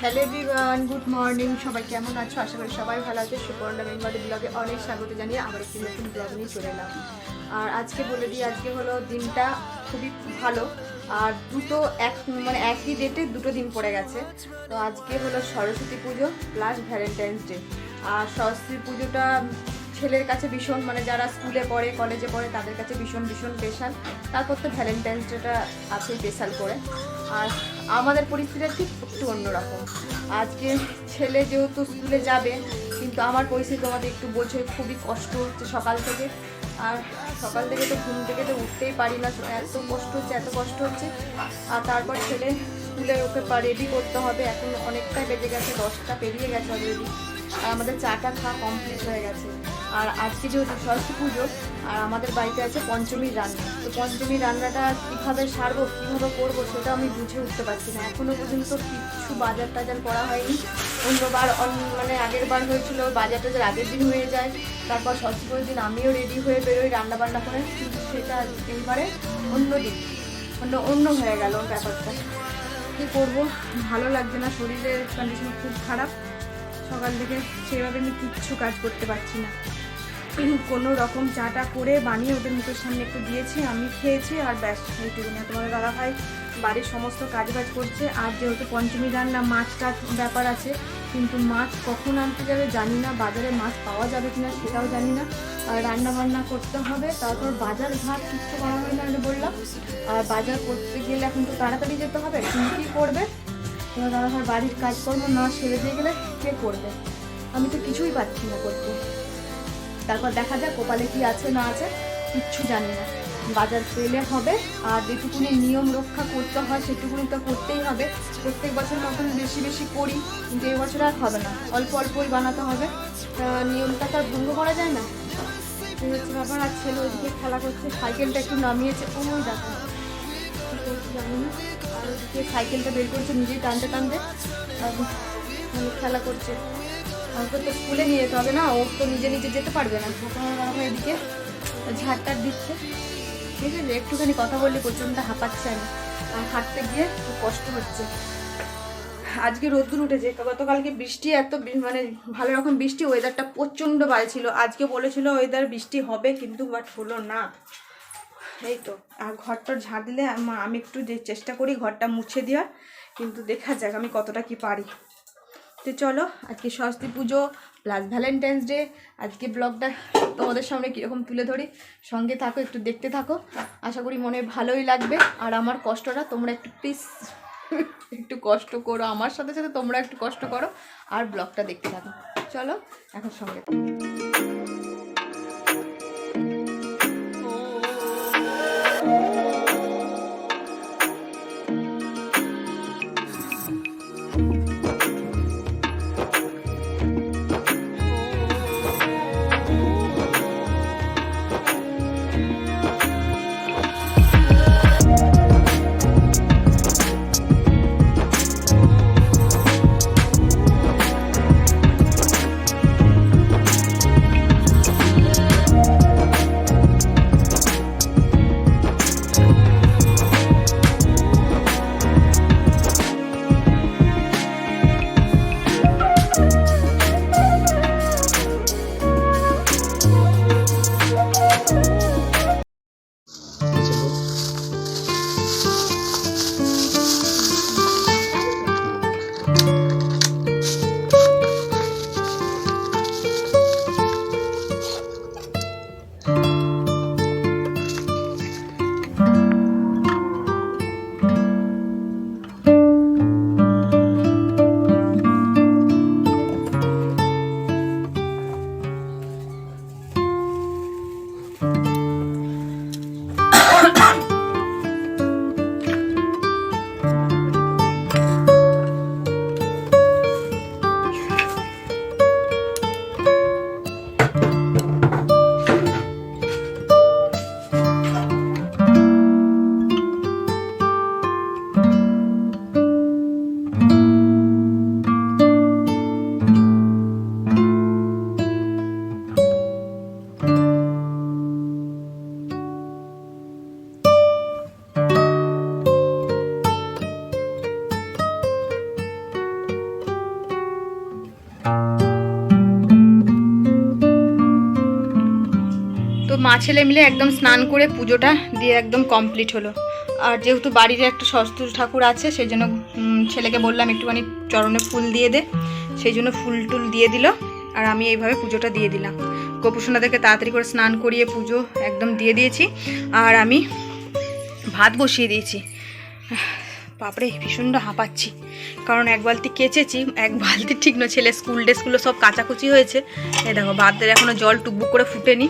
Hello everyone good morning সবাই কেমন আছো? আশা করি সবাই ভালো আছে। সুপর্ণা বেঙ্গলি ব্লগে অনেক স্বাগত জানিয়ে আবার একটি নতুন ব্লগ নিয়ে চলে এলাম। আর আজকে বলে দিই, আজকে হলো দিনটা খুবই ভালো। আর দুটো এক মানে একই ডেটে দুটো দিন পড়ে গেছে। তো আজকে হলো Saraswati Puja plus Valentine's day আর সরস্বতী পুজোটা ছেলের কাছে ভীষণ মানে যারা স্কুলে পড়ে, কলেজে পড়ে, তাদের কাছে ভীষণ ভীষণ স্পেশাল তারপর তো ভ্যালেন্টাইন্স ডেটা আছে স্পেশাল করে। আর আমাদের পরিস্থিতিটা ঠিক একটু অন্যরকম। আজকে ছেলে যেহেতু স্কুলে যাবে, কিন্তু আমার পরিস্থিতি তোমাদের একটু বোঝে খুবই কষ্ট হচ্ছে সকাল থেকে। আর সকাল থেকে তো ঘুম থেকে তো উঠতেই পারি না, এত কষ্ট হচ্ছে, এত কষ্ট হচ্ছে। আর তারপর ছেলে স্কুলে ওকে রেডি করতে হবে, এখন অনেকটাই বেজে গেছে, দশটা পেরিয়ে গেছে অলরেডি আর আমাদের চাটা খাওয়া কমপ্লিট হয়ে গেছে। আর আজকে যেহেতু সরস্বতী পুজো, আর আমাদের বাড়িতে আছে পঞ্চমীর রান্না। তো পঞ্চমীর রান্নাটা কীভাবে সারবো, কীভাবে করব সেটা আমি বুঝে উঠতে পারছি না। এখনও পর্যন্ত কিছু বাজার টাজার করা হয়নি। অন্যবার অন্য- মানে আগের বার হয়েছিল, বাজার টাজার আগের দিন হয়ে যায়। তারপর সরস্বতী পুজোর দিন আমিও রেডি হয়ে বেরোই রান্না বান্না করে। কিন্তু সেটা এইবারে অন্য দিন, অন্য অন্য হয়ে গেল ব্যাপারটা। কী করব? ভালো লাগছে না, শরীরের কন্ডিশন খুব খারাপ। সকাল থেকে সেভাবে আমি কিচ্ছু কাজ করতে পারছি না। কোনো রকম চাটা করে বানিয়ে ওদের মুখের সামনে একটু দিয়েছি, আমি খেয়েছি আর ব্যাস এইটুকুনি না তোমার দাদা ভাই বাড়ির সমস্ত কাজ বাজ করছে। আর যেহেতু পঞ্চমী রান্না মাছ টাছ ব্যাপার আছে, কিন্তু মাছ কখন আনতে যাবে জানি না, বাজারে মাছ পাওয়া যাবে কিনা সেটাও জানি না। আর রান্না বান্না করতে হবে, তারপর বাজার ঘাট কিচ্ছু করা হয় না বললাম। আর বাজার করতে গেলে এখন তো তাড়াতাড়ি যেতে হবে, তুমি কী করবে? তোমার ভাই বাড়ির কাজকর্ম না সেরে দিয়ে গেলে কে করবে? আমি তো কিছুই পাচ্ছি না করতে। তারপর দেখা যাক কপালে কি আছে না আছে, কিচ্ছু জানি না। বাজার পেলে হবে, আর যেটুকুনি নিয়ম রক্ষা করতে হয় সেটুকুনি তো করতেই হবে। প্রত্যেক বছর মতন বেশি বেশি করি, কিন্তু এবছর আর হবে না। অল্প অল্পই বানাতে হবে। নিয়মটা তো আর ভঙ্গ করা যায় না। হচ্ছে ব্যাপার, আর ছেলে ওইদিকে খেলা করছে, সাইকেলটা একটু নামিয়েছে ওই দেখো জানি না। আর ওইদিকে সাইকেলটা বের করছে, নিজেই টানতে টানতে মানে খেলা করছে। আমাকে তো স্কুলে নিয়ে যেতে হবে না, ও তো নিজে নিজে যেতে পারবে না। বাবা এদিকে ঝাড়টার দিচ্ছে। ঠিক আছে, একটুখানি কথা বললে প্রচণ্ড হাঁপাচ্ছে আমি। আর হাঁটতে গিয়ে কষ্ট হচ্ছে। আজকে রোদ্দুর উঠেছে, গতকালকে বৃষ্টি, এত মানে ভালো রকম বৃষ্টি ওয়েদারটা প্রচণ্ড বাজে ছিল। আজকে বলেছিল ওয়েদার বৃষ্টি হবে, কিন্তু বাট হলো না। এই তো, আর ঘরটা ঝাড় দিলে আমি একটু যে চেষ্টা করি ঘরটা মুছে দেওয়ার, কিন্তু দেখা যাক আমি কতটা কি পারি। তো চলো, আজকে Saraswati Puja plus Valentine's day আজকে ব্লগটা তোমাদের সামনে কীরকম তুলে ধরি, সঙ্গে থাকো, একটু দেখতে থাকো। আশা করি মনে ভালোই লাগবে, আর আমার কষ্টটা তোমরা একটু প্লিজ একটু কষ্ট করো, আমার সাথে সাথে তোমরা একটু কষ্ট করো, আর ব্লগটা দেখতে থাকো। চলো, এখন সঙ্গে থাকো। ছেলে মিলে একদম স্নান করে পুজোটা দিয়ে একদম কমপ্লিট হলো। আর যেহেতু বাড়ির একটা সরস্বতী ঠাকুর আছে, সেই জন্য ছেলেকে বললাম, একটুখানি চরণে ফুল দিয়ে দে। সেই জন্য ফুল টুল দিয়ে দিল, আর আমি এইভাবে পুজোটা দিয়ে দিলাম। গোপুসোনাদেরকে তাড়াতাড়ি করে স্নান করিয়ে পুজো একদম দিয়ে দিয়েছি, আর আমি ভাত বসিয়ে দিয়েছি। বাপরে, ভীষণ হাঁপাচ্ছি। কারণ এক বালতি কেচেছি, এক বালতি ঠিক না ছেলে স্কুল ড্রেসগুলো সব কাচাকুচি হয়েছে। এ দেখো, ভাতের এখনও জল টুকবুক করে ফুটেনি।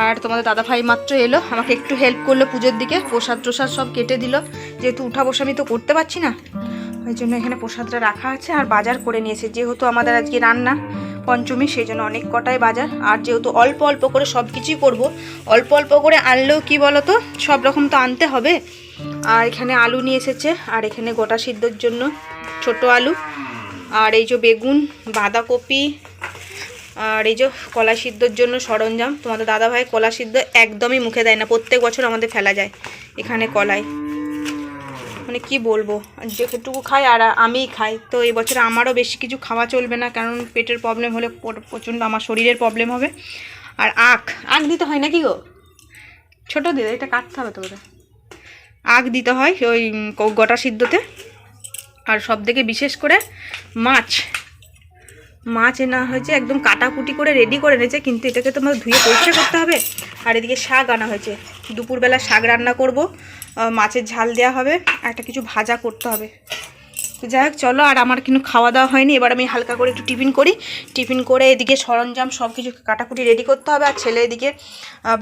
আর তোমাদের দাদা ভাই মাত্র এলো, আমাকে একটু হেল্প করল পুজোর দিকে, প্রসাদ প্রসাদ সব কেটে দিল। যেহেতু উঠা বসা আমি তো করতে পারছি না, ওই জন্য এখানে প্রসাদটা রাখা আছে আর বাজার করে নিয়েছে। যেহেতু আমাদের আজকে রান্না পঞ্চমী, সেই জন্য অনেক কটাই বাজার। আর যেহেতু অল্প অল্প করে সব কিছুই করব, অল্প অল্প করে আনলেও কি বলো তো সব রকম তো আনতে হবে। আর এখানে আলু নিয়ে এসেছে, আর এখানে গোটা সিদ্ধর জন্য ছোট আলু। আর এই যে বেগুন, বাঁধাকপি আর এই যে কলা সিদ্ধর জন্য সরঞ্জাম, তোমাদের দাদাভাই কলা সিদ্ধ একদমই মুখে দেয় না, প্রত্যেক বছর আমাদের ফেলা যায় এখানে কলাই মানে কি বলব, যেটুকু খাই আর আমিই খাই। তো এই বছর আমারও বেশি কিছু খাওয়া চলবে না, কারণ পেটের প্রবলেম হলে প্র- প্রচণ্ড আমার শরীরের প্রবলেম হবে। আর আখ আখ দিতে হয় নাকি গো? ছোটো দিদি, এটা কাটতে হবে তো বোধহয় আখ দিতে হয় ওই গোটা সিদ্ধতে। আর সব থেকে বিশেষ করে মাছ। মাছ এনা হয়েছে, একদম কাটাকুটি করে রেডি করে এনেছে, কিন্তু এটাকে তোমার ধুয়ে পরিষ্কার করতে হবে। আর এদিকে শাক আনা হয়েছে। দুপুরবেলা শাক রান্না করব মাছের ঝাল দেওয়া হবে একটা কিছু ভাজা করতে হবে। তো যাই হোক, চলো, আর আমার কিন্তু খাওয়া দাওয়া হয়নি, এবার আমি হালকা করে একটু টিফিন করি। টিফিন করে এদিকে সরঞ্জাম সব কিছু কাটাকুটি রেডি করতে হবে, আর ছেলে এদিকে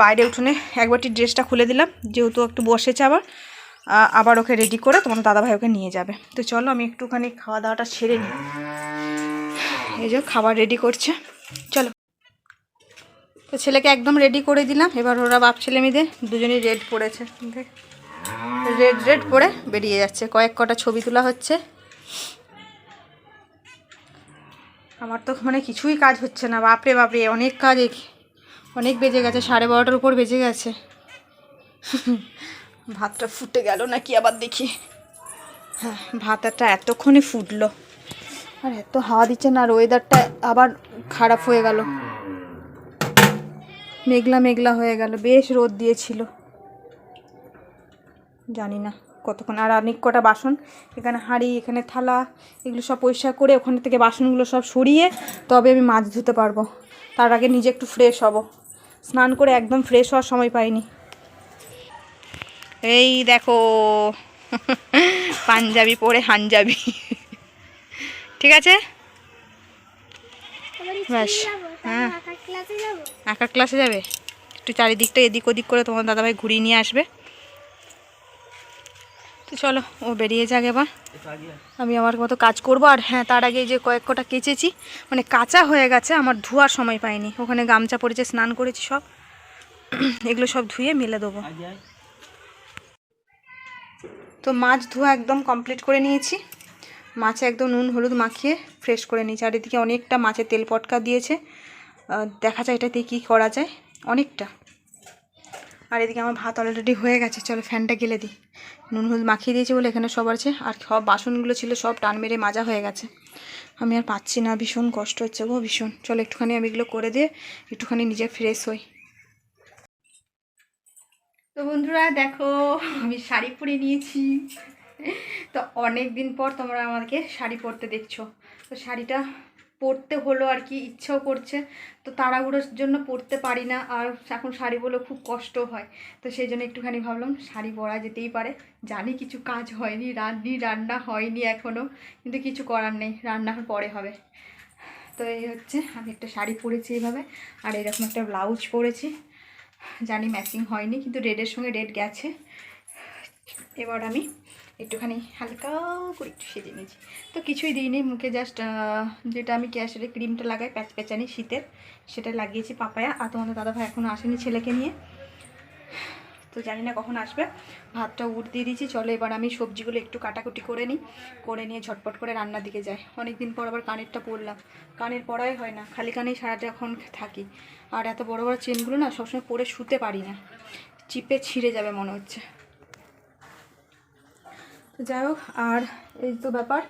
বাইরে উঠোনে একবারটি ড্রেসটা খুলে দিলাম, যেহেতু একটু বসেছে আবার আবার ওকে রেডি করে তোমার দাদাভাই ওকে নিয়ে যাবে। তো চলো, আমি একটুখানি খাওয়া দাওয়াটা সেরে নিই। এই যে খাবার রেডি করছে। চলো। তো ছেলেকে একদম রেডি করে দিলাম। এবার ওরা বাপ ছেলে মেয়েদের দুজনেই রেড পড়েছে। রেড রেড পরে বেরিয়ে যাচ্ছে। কয়েক কটা ছবি তোলা হচ্ছে। আমার তো মানে কিছুই কাজ হচ্ছে না। বাপরে বাপরে, অনেক কাজ অনেক বেজে গেছে। সাড়ে বারোটার উপর বেজে গেছে। ভাতটা ফুটে গেল নাকি আবার দেখি। হ্যাঁ ভাতটা এতক্ষণে ফুটলো। আর এত হাওয়া দিচ্ছে না, আর ওয়েদারটা আবার খারাপ হয়ে গেল। মেঘলা মেঘলা হয়ে গেল, বেশ রোদ দিয়েছিল। জানি না কতক্ষণ। আর অনেক কটা বাসন, এখানে হাঁড়ি, এখানে থালা, এগুলো সব পরিষ্কার করে ওখানে থেকে বাসনগুলো সব সরিয়ে তবে আমি মাছ ধুতে পারব। তার আগে নিজে একটু ফ্রেশ হব। স্নান করে একদম ফ্রেশ হওয়ার সময় পাইনি। এই দেখো, পাঞ্জাবি পরে হাঞ্জাবি ঠিক আছে? ব্যাস হ্যাঁ। আঁকার ক্লাসে যাবে? একটু চারিদিকটা এদিক ওদিক করে তোমার দাদাভাই ঘুরিয়ে নিয়ে আসবে। তো চলো ও বেরিয়ে যাক এবার। আমি আমার মতো কাজ করব আর হ্যাঁ তার আগে যে কয়েক কটা কেচেছি মানে কাঁচা হয়ে গেছে আমার ধোয়ার সময় পাইনি। ওখানে গামছা পরেছে স্নান করেছি সব। এগুলো সব ধুয়ে মেলে দেবো। তো মাছ ধোয়া একদম কমপ্লিট করে নিয়েছি। মাছে একদম নুন, হলুদ মাখিয়ে ফ্রেশ করে নিয়েছি। আর এদিকে অনেকটা মাছের তেল পটকা দিয়েছে। দেখা যায় এটাতে কী করা যায়। অনেকটা। আর এদিকে আমার ভাত অলরেডি হয়ে গেছে। চলো ফ্যানটা গেলে দিই। নুন, হলুদ মাখিয়ে দিয়েছি বলে এখানে সব আছে। আর সব বাসনগুলো ছিল, সব টান মেরে মাজা হয়ে গেছে। আমি আর পাচ্ছি না, ভীষণ কষ্ট হচ্ছে গো, ভীষণ। চলো একটুখানি আমি এগুলো করে দিয়ে একটুখানি নিজে ফ্রেশ হই। তো বন্ধুরা, দেখো, আমি শাড়ি পরে নিয়েছি। তো অনেক দিন পর তোমরা আমাকে শাড়ি পরতে দেখছ। তো শাড়িটা পরতে হলো আর কি, ইচ্ছাও করছে। তো তাড়াহুড়োর জন্য পরতে পারি না, আর এখন শাড়ি বলে খুব কষ্ট হয়। তো সেই জন্য একটুখানি ভাবলাম শাড়ি পরা যেতেই পারে। জানি কিছু কাজ হয়নি রান্নি রান্না হয়নি এখনও কিন্তু কিছু করার নেই, রান্না পরে হবে। তো এই হচ্ছে, আমি একটা শাড়ি পরেছি এইভাবে আর এরকম একটা ব্লাউজ পরেছি। জানি ম্যাচিং হয়নি, কিন্তু রেডের সঙ্গে রেড গেছে। এবার আমি একটুখানি হালকা করে একটু সেজে নিয়েছি। তো কিছুই দিইনি, মুখে জাস্ট যেটা আমি ক্যাশের ক্রিমটা লাগাই, প্যাচ প্যাচানি শীতের, সেটা লাগিয়েছি পাপায়া। আর তোমাদের দাদাভাই এখনও আসেনি ছেলেকে নিয়ে। তো জানি না কখন আসবে। ভাতটা উঠ দিয়ে দিয়েছি, চলো এবার আমি সবজিগুলো একটু কাটাকুটি করে নিই, করে নিয়ে ঝটপট করে রান্নার দিকে যাই। অনেক দিন পর আবার কানেরটা পরলাম। কানের পরাই হয় না, খালি কানেই সারাটা এখন থাকি। আর এত বড় বড় চেনগুলো না সবসময় পরে শুতে পারি না। চিপে ছিঁড়ে যাবে মনে হচ্ছে। তো যাই হোক, আর এই তো ব্যাপার।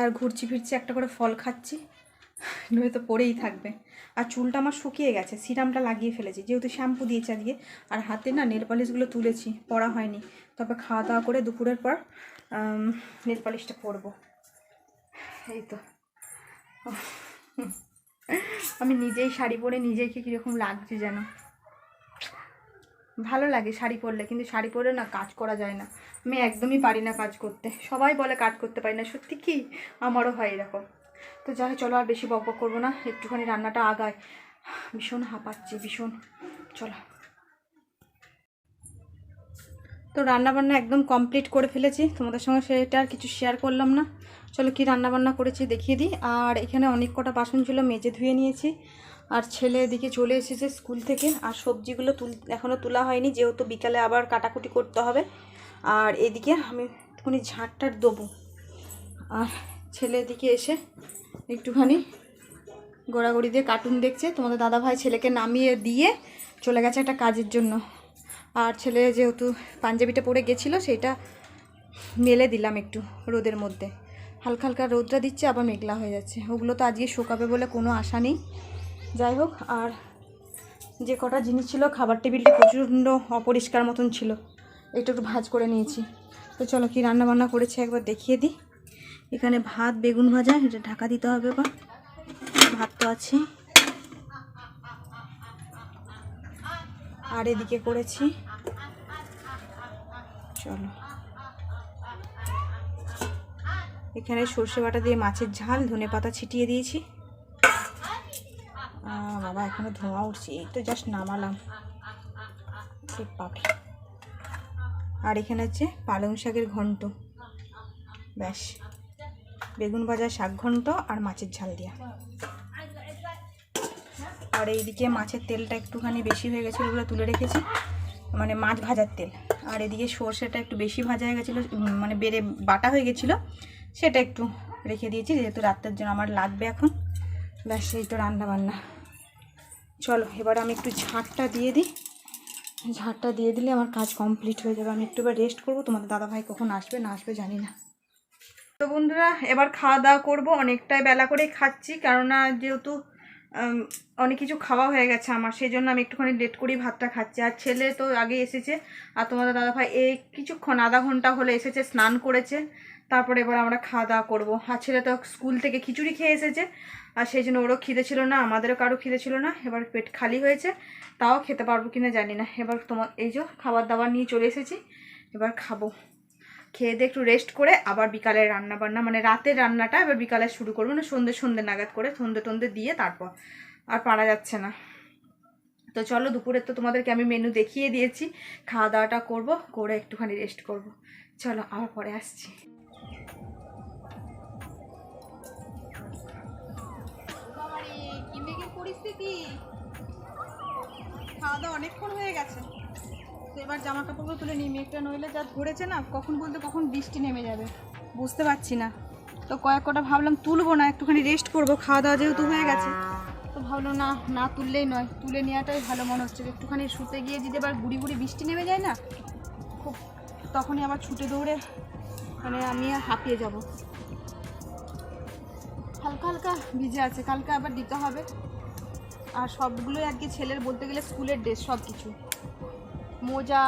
আর ঘুরছি ফিরছি, একটা করে ফল খাচ্ছি। নয়তো পরেই থাকবে। আর চুলটা আমার শুকিয়ে গেছে, সিরামটা লাগিয়ে ফেলেছি। যেহেতু শ্যাম্পু দিয়েছি আজকে, আর হাতে না নেল পলিশগুলো তুলেছি পরা হয়নি। তবে খাওয়া দাওয়া করে দুপুরের পর নেল পলিশটা পরবো। এই তো। আমি নিজেই শাড়ি পরে নিজেকে কীরকম লাগছে যেন। ভালো লাগে শাড়ি পরলে, কিন্তু শাড়ি পরলে না কাজ করা যায় না। আমি একদমই পারি না কাজ করতে। সবাই বলে কাজ করতে পারি না, সত্যি কি? আমারও হয় এরকম। তো যাই চলো আর বেশি বক বক করব না, একটুখানি রান্নাটা আগায়। ভীষণ হাঁপাচ্ছে, ভীষণ। চলো। তো রান্নাবান্না একদম কমপ্লিট করে ফেলেছি, তোমাদের সঙ্গে সেটা আর কিছু শেয়ার করলাম না। চলো কি রান্নাবান্না করেছি দেখিয়ে দিই। আর এখানে অনেক কটা বাসন ছিল, মেজে ধুয়ে নিয়েছি। আর ছেলে এদিকে চলে এসেছে স্কুল থেকে। আর সবজিগুলো তুল এখনও তোলা হয়নি, যেহেতু বিকালে আবার কাটাকুটি করতে হবে। আর এদিকে আমি একটুখানি ঝাঁটটার দেবো। আর ছেলে এদিকে এসে একটুখানি গোড়াগড়ি দিয়ে কার্টুন দেখছে। তোমাদের দাদাভাই ছেলেকে নামিয়ে দিয়ে চলে গেছে একটা কাজের জন্য। আর ছেলে যেহেতু পাঞ্জাবিটা পরে গেছিল সেটা মেলে দিলাম একটু রোদের মধ্যে। হালকা হালকা রোদটা দিচ্ছে, আবার মেঘলা হয়ে যাচ্ছে। ওগুলো তো আজকে শুকাবে বলে কোনো আশা নেই। যাই হোক, আর যে কটা জিনিস ছিল, খাবার টেবিলটা প্রচণ্ড অপরিষ্কার মতন ছিল। একটু একটু ভাজ করে নিয়েছি। তো চলো, কি রান্না বান্না করেছি একবার দেখিয়ে দিই। এখানে ভাত, বেগুন ভাজা, এটা ঢাকা দিতে হবে বা ভাত তো আছে। আর এদিকে করেছি। চলো। এখানে সর্ষে বাটা দিয়ে মাছের ঝাল ধনে পাতা ছিটিয়ে দিয়েছি। বাবা, এখনও ধোঁয়া উঠছে। এই তো জাস্ট নামালাম। পাবে আর এখানে হচ্ছে পালং শাকের ঘন্ট। ব্যাস। বেগুন ভাজা শাক ঘন্ট আর মাছের ঝাল দিয়া। আর এইদিকে মাছের তেলটা একটুখানি বেশি হয়ে গেছিল ওগুলো তুলে রেখেছি। মানে মাছ ভাজার তেল। আর এদিকে সর্ষেটা একটু বেশি ভাজা হয়ে গেছিল মানে বেড়ে বাটা হয়ে গেছিল, সেটা একটু রেখে দিয়েছি, যেহেতু রাত্রের জন্য আমার লাগবে এখন। ব্যাস, এই তো রান্না বান্না চলো, এবার আমি একটু ঝাঁটটা দিয়ে দিই। ঝাঁটটা দিয়ে দিলে আমার কাজ কমপ্লিট হয়ে যাবে। আমি একটু এবার রেস্ট করব। তোমাদের দাদাভাই কখন আসবে, না আসবে জানি না। তো বন্ধুরা, এবার খাওয়া দাওয়া করব। অনেকটাই বেলা করেই খাচ্ছি, কেননা যেহেতু অনেক কিছু খাওয়া হয়ে গেছে আমার সেই জন্য আমি একটুখানি লেট করেই ভাতটা খাচ্ছি। আর ছেলে তো আগে এসেছে, আর তোমাদের দাদাভাই এই কিছুক্ষণ, আধা ঘণ্টা হলে এসেছে, স্নান করেছে। তারপরে এবার আমরা খাওয়া দাওয়া করব। আর ছেলে তো স্কুল থেকে খিচুড়ি খেয়ে এসেছে। আর সেই জন্য ওরও খিদে ছিল না, আমাদেরও কারও খিদে ছিল না। এবার পেট খালি হয়েছে, তাও খেতে পারব কিনা জানি না। এবার তোমার এই যে খাবার দাবার নিয়ে চলে এসেছি, এবার খাব। খেয়ে দিয়ে একটু রেস্ট করে আবার বিকালে রান্না বান্না মানে রাতের রান্নাটা এবার বিকালে শুরু করব না সন্ধে সন্ধে নাগাদ করে সন্ধে টন্ধে দিয়ে তারপর আর পারা যাচ্ছে না। তো চলো দুপুরে তো তোমাদেরকে আমি মেনু দেখিয়ে দিয়েছি খাওয়া দাওয়াটা করব, করে একটুখানি রেস্ট করব। চলো আবার পরে আসছি। পরিস্থিতি। খাওয়া দাওয়া অনেকক্ষণ হয়ে গেছে। তো এবার জামা কাপড়গুলো তুলে নিই। মেঘটা নইলে যা ধরেছে না, কখন বলতে কখন বৃষ্টি নেমে যাবে, বুঝতে পারছি না। তো কয়েক কটা ভাবলাম তুলবো না, একটুখানি রেস্ট করব। খাওয়া দাওয়া যেহেতু হয়ে গেছে, তো ভাবলাম না না তুললেই নয়। তুলে নেওয়াটাই ভালো মনে হচ্ছে একটুখানি শুতে গিয়ে যদি আবার গুড়ি গুড়ি বৃষ্টি নেমে যায় না, খুব তখনই আবার ছুটে দৌড়ে মানে আমি হাঁপিয়ে যাব। হালকা হালকা ভিজে আছে, কালকে আবার দিতে হবে। আর সবগুলোই আজকে ছেলের বলতে গেলে স্কুলের ড্রেস সব কিছু মোজা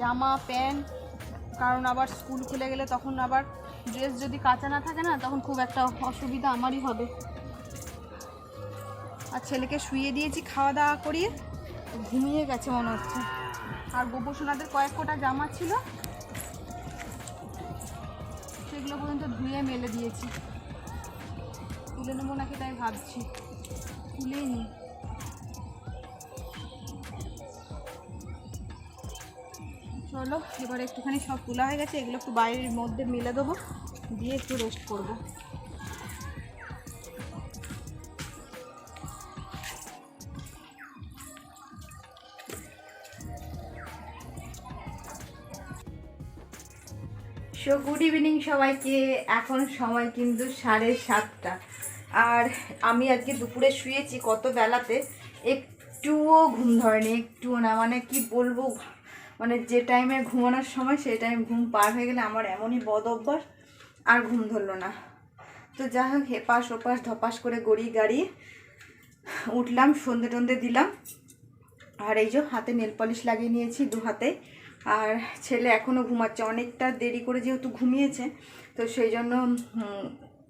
জামা, প্যান্ট, কারণ আবার স্কুল খুলে গেলে তখন আবার ড্রেস যদি কাঁচা না থাকে না, তখন খুব একটা অসুবিধা আমারই হবে। আর ছেলেকে শুইয়ে দিয়েছি, খাওয়া দাওয়া করিয়ে, ঘুমিয়ে গেছে মনে হচ্ছে। আর গোপসোনাদের কয়েক কোটা জামা ছিল, সেগুলো পর্যন্ত ধুয়ে মেলে দিয়েছি। তুলে নেব নাকি তাই ভাবছি। চলো, এবার একটুখানি সব তোলা হয়ে গেছে, এগুলো একটু বাইরের মধ্যে মেলে দেবো, দিয়ে একটু রেস্ট করব। সো গুড ইভিনিং সবাইকে, এখন সময় কিন্তু সাড়ে সাতটা। আর আমি আজকে দুপুরে শুয়েছি কত বেলাতে, একটুও ঘুম ধরেনি, একটুও না। মানে কি বলব মানে যে টাইমে ঘুমানোর সময়, সেই টাইম ঘুম পার হয়ে গেলে আমার এমনই বদ অভ্যাস, আর ঘুম ধরলো না। তো যাই হোক এপাশ ওপাশ ধপাস করে গড়ি গাড়ি উঠলাম, সন্ধে টন্ধে দিলাম। আর এই যে হাতে নেল পলিশ লাগিয়ে নিয়েছি দু হাতে। আর ছেলে এখনও ঘুমাচ্ছে, অনেকটা দেরি করে যেহেতু ঘুমিয়েছে, তো সেই জন্য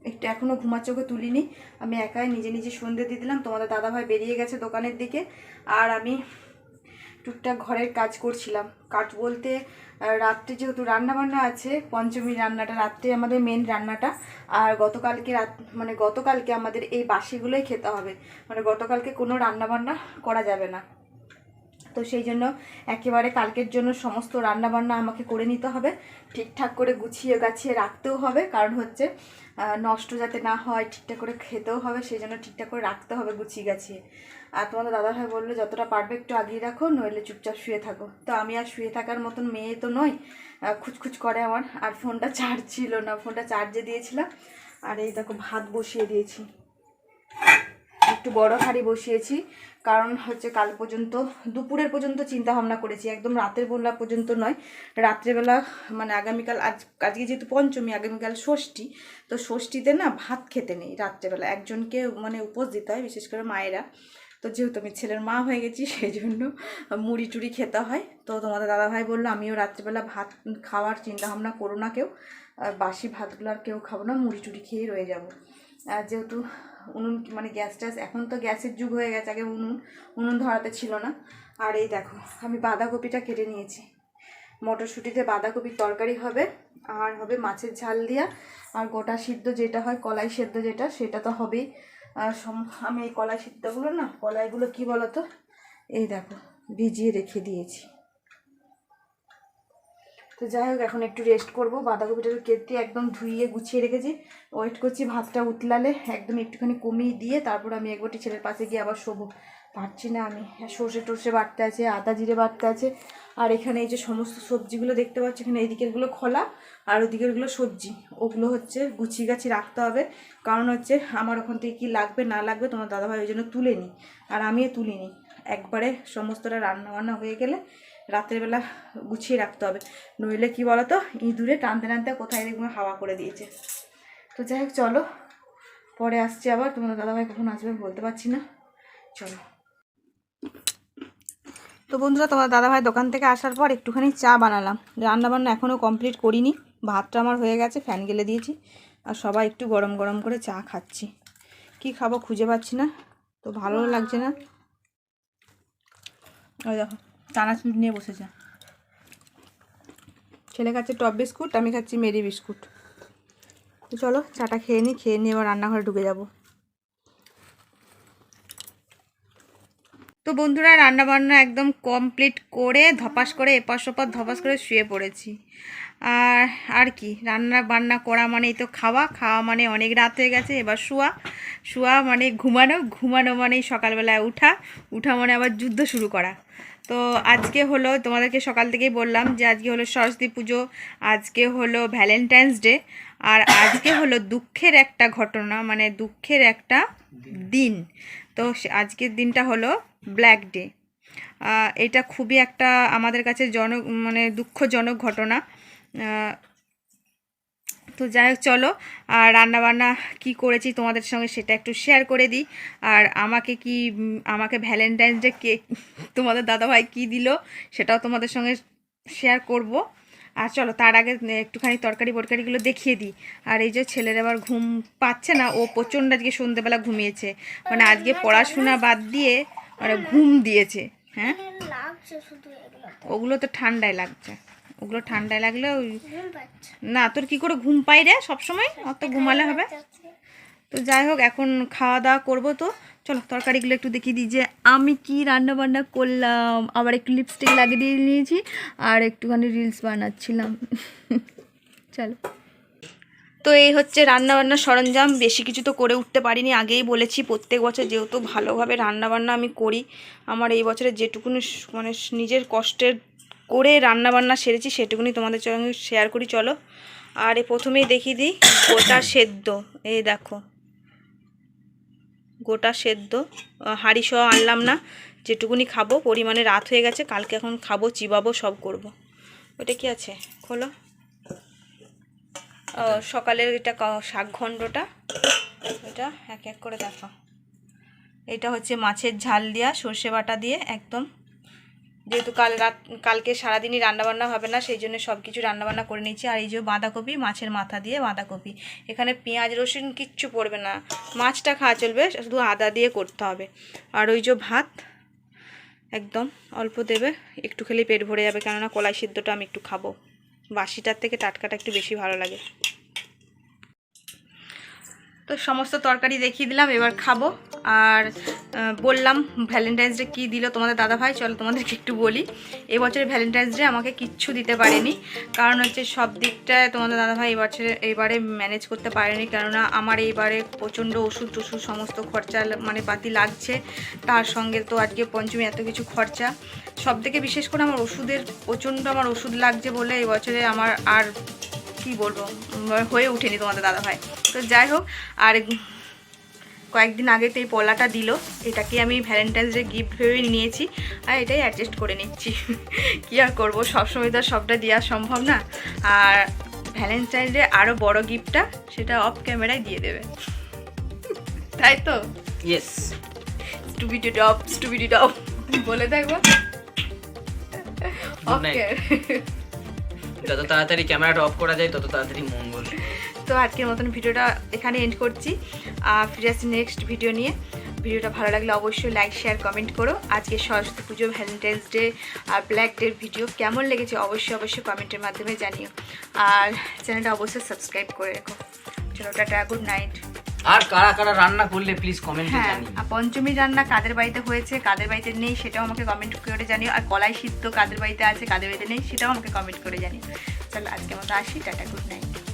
একটু এখনও ঘুমার চোখে তুলিনি। আমি একাই নিজে নিজে সন্ধে দিয়ে দিলাম। তোমাদের দাদাভাই বেরিয়ে গেছে দোকানের দিকে। আর আমি টুকটাক ঘরের কাজ করছিলাম। কাজ বলতে রাত্রে যেহেতু রান্না বান্না আছে পঞ্চমী রান্নাটা, রাত্রে আমাদের মেন রান্নাটা। আর গতকালকে রাত মানে গতকালকে আমাদের এই বাসিগুলোই খেতে হবে। মানে গতকালকে কোনো রান্নাবান্না করা যাবে না। তো সেই জন্য একেবারে কালকের জন্য সমস্ত রান্না বান্না আমাকে করে নিতে হবে। ঠিকঠাক করে গুছিয়ে গাছিয়ে রাখতেও হবে, কারণ হচ্ছে নষ্ট যাতে না হয়, ঠিকঠাক করে খেতেও হবে, সেই জন্য ঠিকঠাক করে রাখতে হবে গুছিয়ে গাছিয়ে। আর তোমাদের দাদাভাই বলল, যতটা পারবে একটু আগিয়ে রাখো, নইলে চুপচাপ শুয়ে থাকো। তো আমি আর শুয়ে থাকার মতন মেয়ে তো নই খুচখুচ করে আমার, আর ফোনটা চার্জ ছিল না, ফোনটা চার্জে দিয়েছিলাম। আর এই দেখো, ভাত বসিয়ে দিয়েছি। একটু বড় হাঁড়ি বসিয়েছি কারণ হচ্ছে কাল পর্যন্ত, দুপুরের পর্যন্ত চিন্তা ভাবনা করেছি, একদম রাতের বেলা পর্যন্ত নয়। রাত্রেবেলা মানে আগামীকাল, আজ, আজকে যেহেতু পঞ্চমী, আগামীকাল ষষ্ঠী, তো ষষ্ঠীতে না ভাত খেতে নেই রাত্রেবেলা। একজনকে মানে উপোস দিতে হয়, বিশেষ করে মায়েরা। তো যেহেতু আমি ছেলের মা হয়ে গেছি সেই জন্য মুড়ি টুড়ি খেতে হয়। তো তোমাদের দাদাভাই বলল, আমিও রাত্রেবেলা ভাত খাওয়ার চিন্তা ভাবনা করো না কেউ। বাসি ভাতগুলো আর কেউ খাব না, মুড়ি টুড়ি খেয়েই রয়ে যাব। আর যেহেতু উনুন মানে গ্যাস ট্যাস, এখন তো গ্যাসের যুগ হয়ে গেছে, আগে উনুন উনুন ধরাতে ছিল না। আর এই দেখো, আমি বাঁধাকপিটা কেটে নিয়েছি। মটরশুঁটিতে বাঁধাকপির তরকারি হবে, আর হবে মাছের ঝাল দিয়া, আর গোটা সিদ্ধ যেটা হয়, কলাই সেদ্ধ যেটা, সেটা তো হবেই। আর আমি এই কলাই সিদ্ধগুলো না, কলাইগুলো কি বলতো? এই দেখো, ভিজিয়ে রেখে দিয়েছি। তো যাই হোক, এখন একটু রেস্ট করব। বাঁধাকপিটাকে কেটে একদম ধুইয়ে গুছিয়ে রেখেছি। ওয়েট করছি ভাতটা উতলালে, একদম একটুখানি কমিয়ে দিয়ে তারপর আমি একবারটি ছেলের পাশে গিয়ে আবার শোবো। পারছি না আমি। সর্ষে টর্ষে বাটতে আছে, আদা জিরে বাটতে আছে। আর এখানে এই যে সমস্ত সবজিগুলো দেখতে পাচ্ছি, এখানে এইদিকেরগুলো খোলা আর ওদিকেরগুলো সবজি। ওগুলো হচ্ছে গুছিয়ে গাছি রাখতে হবে। কারণ হচ্ছে আমার ওখান থেকে কী লাগবে, না লাগবে তোমার দাদাভাই ওই জন্য তুলে নিই আর আমিও তুলিনি। একবারে সমস্তটা রান্না বান্না হয়ে গেলে রাত্রেবেলা গুছিয়ে রাখতে হবে। নইলে কি বলতো, ইঁদুরে টানতে টানতে কোথায় দেখবে হাওয়া করে দিয়েছে। তো যাই হোক, চলো। পরে আসছি আবার। তোমার দাদাভাই কখন আসবে বলতে পারছি না। চলো। তো বন্ধুরা, তোমার দাদাভাই দোকান থেকে আসার পর একটুখানি চা বানালাম। রান্না বান্না এখনও কমপ্লিট করিনি। ভাতটা আমার হয়ে গেছে, ফ্যান গেলে দিয়েছি। আর সবাই একটু গরম গরম করে চা খাচ্ছি। কি খাব খুঁজে পাচ্ছি না। তো ভালো লাগছে না। ওই দেখো। চানাচুর নিয়ে বসেছে। ছেলে খাচ্ছে টপ বিস্কুট, আমি খাচ্ছি মেরি বিস্কুট। চলো, চাটা খেয়ে নিই খেয়ে নিয়ে এবার রান্নাঘরে ঢুকে যাব। তো বন্ধুরা রান্না বান্না একদম কমপ্লিট করে, ধপাস করে, এপাশ ওপাশ ধপাস করে শুয়ে পড়েছি। আর আর কি রান্না বান্না করা মানেই তো খাওয়া খাওয়া মানে অনেক রাত হয়ে গেছে, এবার শোয়া। শোয়া মানে ঘুমানো ঘুমানো মানেই সকালবেলায় উঠা উঠা মানে আবার যুদ্ধ শুরু করা। তো আজকে হলো তোমাদেরকে সকাল থেকেই বললাম যে আজকে হলো সরস্বতী পুজো, আজকে হলো ভ্যালেন্টাইন্স ডে আর আজকে হলো দুঃখের একটা ঘটনা মানে দুঃখের একটা দিন। তো আজকের দিনটা হলো ব্ল্যাক ডে এটা খুবই একটা আমাদের কাছে জন মানে দুঃখজনক ঘটনা। তো যাই হোক চলো। আর রান্নাবান্না কি করেছি তোমাদের সঙ্গে সেটা একটু শেয়ার করে দিই। আর আমাকে কি আমাকে ভ্যালেন্টাইন্স ডে কে তোমাদের দাদাভাই কি দিল সেটাও তোমাদের সঙ্গে শেয়ার করব। আর চলো তার আগে একটুখানি তরকারি বরকারিগুলো দেখিয়ে দিই। আর এই যে ছেলের আবার ঘুম পাচ্ছে না ও প্রচণ্ড আজকে সন্ধ্যেবেলা ঘুমিয়েছে। মানে আজকে পড়াশোনা বাদ দিয়ে মানে ঘুম দিয়েছে হ্যাঁ? ওগুলো তো ঠান্ডায় লাগছে। ওগুলো ঠান্ডায় লাগলে ওই না তোর কি করে ঘুম পাই রে সবসময়? অত ঘুমালে হবে? তো যাই হোক এখন খাওয়া দাওয়া করব তো। চলো তরকারিগুলো একটু দেখিয়ে দিই যে আমি কি রান্না বান্না করলাম। আবার একটু লিপস্টিক লাগিয়ে দিয়ে নিয়েছি আর একটুখানি রিলস বানাচ্ছিলাম। চলো। তো এই হচ্ছে রান্না বান্নার সরঞ্জাম। বেশি কিছু তো করে উঠতে পারিনি। আগেই বলেছি প্রত্যেক বছর যেহেতু ভালোভাবে রান্না বান্না আমি করি আমার এই বছরে যেটুকুনি মানে নিজের কষ্টের করে রান্না বান্না সেরেছি, সেটুকুনি তোমাদের সঙ্গে শেয়ার করি, চলো। আর এই প্রথমেই দেখিয়ে দিই, গোটা সেদ্ধ, এই দেখো। গোটা সেদ্ধ হাঁড়ি সহ আনলাম না, যেটুকুনি খাব, পরিমাণে রাত হয়ে গেছে, কালকে এখন খাব, চিবাবো, সব করব। ওটা কি আছে? খোলো। সকালের এটা শাক ঘণ্টটা এটা এক এক করে দেখো। এটা হচ্ছে মাছের ঝাল দেওয়া সর্ষে বাটা দিয়ে, একদম যেহেতু কাল রাত, কালকে সারাদিনই রান্নাবান্না হবে না, সেই জন্য সব কিছু রান্নাবান্না করে নিয়েছি। আর এই যে বাঁধাকপি, মাছের মাথা দিয়ে বাঁধাকপি। এখানে পেঁয়াজ, রসুন কিচ্ছু পড়বে না। মাছটা খাওয়া চলবে, শুধু আদা দিয়ে করতে হবে। আর ওই যে ভাত, একদম অল্প দেবে, একটু খেলেই পেট ভরে যাবে। কেননা কলাই সিদ্ধটা আমি একটু খাব। বাসিটার থেকে টাটকাটা একটু বেশি ভালো লাগে। তো সমস্ত তরকারি দেখিয়ে দিলাম, এবার খাব। আর বললাম ভ্যালেন্টাইন্স ডে কী দিল তোমাদের দাদা ভাই, চলো তোমাদেরকে একটু বলি। এবছরে ভ্যালেন্টাইন্স ডে আমাকে কিচ্ছু দিতে পারেনি। কারণ হচ্ছে সব দিকটায় তোমাদের দাদা ভাই এবছরে, এবারে ম্যানেজ করতে পারেনি। কেননা আমার এইবারে প্রচণ্ড ওষুধ টষুধ সমস্ত খরচা মানে পাতি লাগছে। তার সঙ্গে তো আজকে পঞ্চমী এত কিছু খরচা। সব থেকে বিশেষ করে আমার ওষুধের, প্রচণ্ড আমার ওষুধ লাগছে বলে এবছরে আমার আর কি বলব? হয়ে উঠেনি তোমাদের দাদা ভাই তো যাই হোক আর কয়েকদিন আগে তো এই পলাটা দিল। এটাকে আমি ভ্যালেন্টাইন্স ডে গিফট ভেবে নিয়েছি। আর এটাই অ্যাডজাস্ট করে নিচ্ছি। কি আর করব? সবসময় তো আর সবটা দেওয়া সম্ভব না। আর ভ্যালেন্টাইন্স ডে আরও বড় গিফটটা সেটা অফ ক্যামেরায় দিয়ে দেবে। তাই তো? ইয়েস স্টুবিডি ডপ স্টুবিডি ডপ বলে দেখব. ওকে যত তাড়াতাড়ি ক্যামেরাটা অফ করা যায়, তত তাড়াতাড়ি মঙ্গল তো আজকের মতন ভিডিওটা এখানে এন্ড করছি। আর ফিরে আসছি নেক্সট ভিডিও নিয়ে। ভিডিওটা ভালো লাগলে অবশ্যই লাইক শেয়ার কমেন্ট করো। আজকে সরস্বতী পুজো ভ্যালেন্টাইন্স ডে আর ব্ল্যাক ডের ভিডিও কেমন লেগেছে অবশ্যই অবশ্যই কমেন্টের মাধ্যমে জানিও। আর চ্যানেলটা অবশ্যই সাবস্ক্রাইব করে রেখো। চলো, টাটা গুড নাইট আর কারা কারা রান্না করলে প্লিজ কমেন্টে হ্যাঁ জানিয়ে আর পঞ্চমী রান্না কাদের বাড়িতে হয়েছে কাদের বাড়িতে নেই সেটাও আমাকে কমেন্ট করে জানিও। আর কলাই সিদ্ধ কাদের বাড়িতে আছে কাদের বাড়িতে নেই সেটাও আমাকে কমেন্ট করে জানিও। চল আজকে মতো আসি টাটা গুড নাইট